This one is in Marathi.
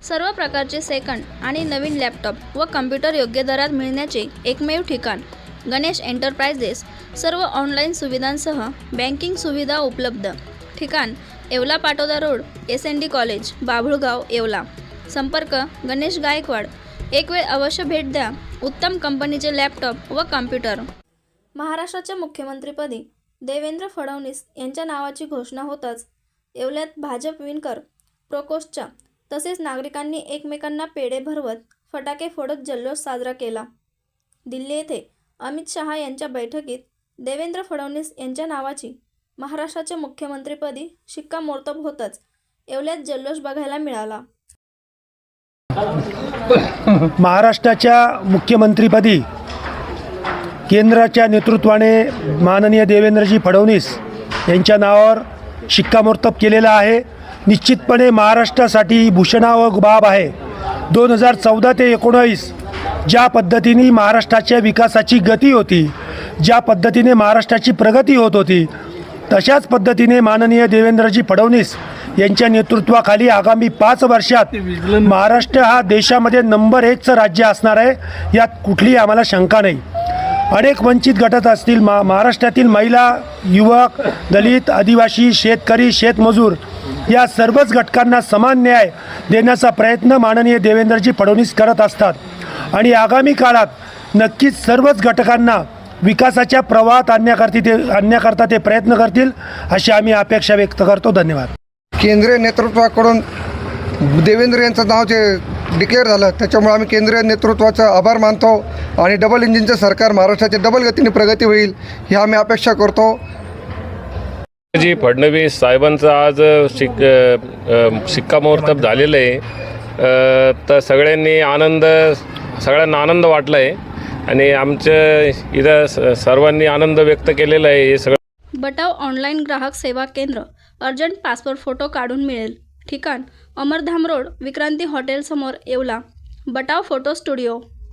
सर्व प्रकारचे सेकंड आणि नवीन लॅपटॉप व कम्प्युटर योग्य दरात मिळण्याचे एकमेव ठिकाण गणेश एंटरप्राइजेस. सर्व ऑनलाईन सुविधांसह बँकिंग सुविधा उपलब्ध. ठिकाण Yeola Patoda road S N D college Babhulgaon Yeola. संपर्क गणेश गायकवाड. एक वेळ अवश्य भेट द्या. उत्तम कंपनीचे लॅपटॉप व कम्प्युटर. महाराष्ट्राच्या मुख्यमंत्रीपदी देवेंद्र फडणवीस यांच्या नावाची घोषणा होताच येवल्यात भाजप विणकर प्रकोष्ठच्या तसेच नागरिकांनी एकमेकांना पेढे भरवत फटाके फोडत जल्लोष साजरा केला. दिल्ली येथे अमित शहा यांच्या बैठकीत देवेंद्र फडणवीस यांच्या नावाची महाराष्ट्राच्या मुख्यमंत्रीपदी शिक्कामोर्तब होताच एवढ्याच जल्लोष बघायला मिळाला. महाराष्ट्राच्या मुख्यमंत्रीपदी केंद्राच्या नेतृत्वाने माननीय देवेंद्रजी फडणवीस यांच्या नावावर शिक्कामोर्तब केलेला आहे. निश्चितपणे महाराष्ट्रासाठी ही बाब आहे. दोन हजार चौदा ते एकोणावीस ज्या पद्धतीने महाराष्ट्राच्या विकासाची गती होती ज्या पद्धतीने महाराष्ट्राची प्रगती होत होती तशाच पद्धतीने माननीय देवेंद्रजी फडणवीस यांच्या नेतृत्वाखाली आगामी पाच वर्षात महाराष्ट्र हा देशामध्ये नंबर एकचं राज्य असणार आहे यात कुठलीही आम्हाला शंका नाही. अनेक वंचित गटात असतील मा महाराष्ट्रातील महिला युवक दलित आदिवासी शेतकरी शेतमजूर या सर्वच घटकांना समान न्याय देण्याचा प्रयत्न माननीय देवेंद्रजी फडणवीस करत असतात. आणि आगामी काळात नक्कीच सर्वच घटकांना विकासाच्या प्रवाहात आणण्याकरती ते आणण्याकरता ते प्रयत्न करतील अशी आम्ही अपेक्षा व्यक्त करतो. धन्यवाद. केंद्रीय नेतृत्वाकडून देवेंद्र यांचं नाव जे डिक्लेअर झालं त्याच्यामुळे आम्ही केंद्रीय नेतृत्वाचा आभार मानतो आणि डबल इंजिनचं सरकार महाराष्ट्राच्या डबल गतीने प्रगती होईल ही आम्ही अपेक्षा करतो. जी फडणवीस साहेबांचं आज शिक अ, शिक्कामोर्तब झालेलं आहे. तर सगळ्यांनी आनंद सगळ्यांना आनंद वाटला आहे आणि आमच्या इथं स- सर्वांनी आनंद व्यक्त केलेला आहे हे सगळं. बटाव ऑनलाईन ग्राहक सेवा केंद्र अर्जंट पासपोर्ट फोटो काढून मिळेल. ठिकाण अमरधाम रोड विक्रांती हॉटेलसमोर येवला. Batav photo studio.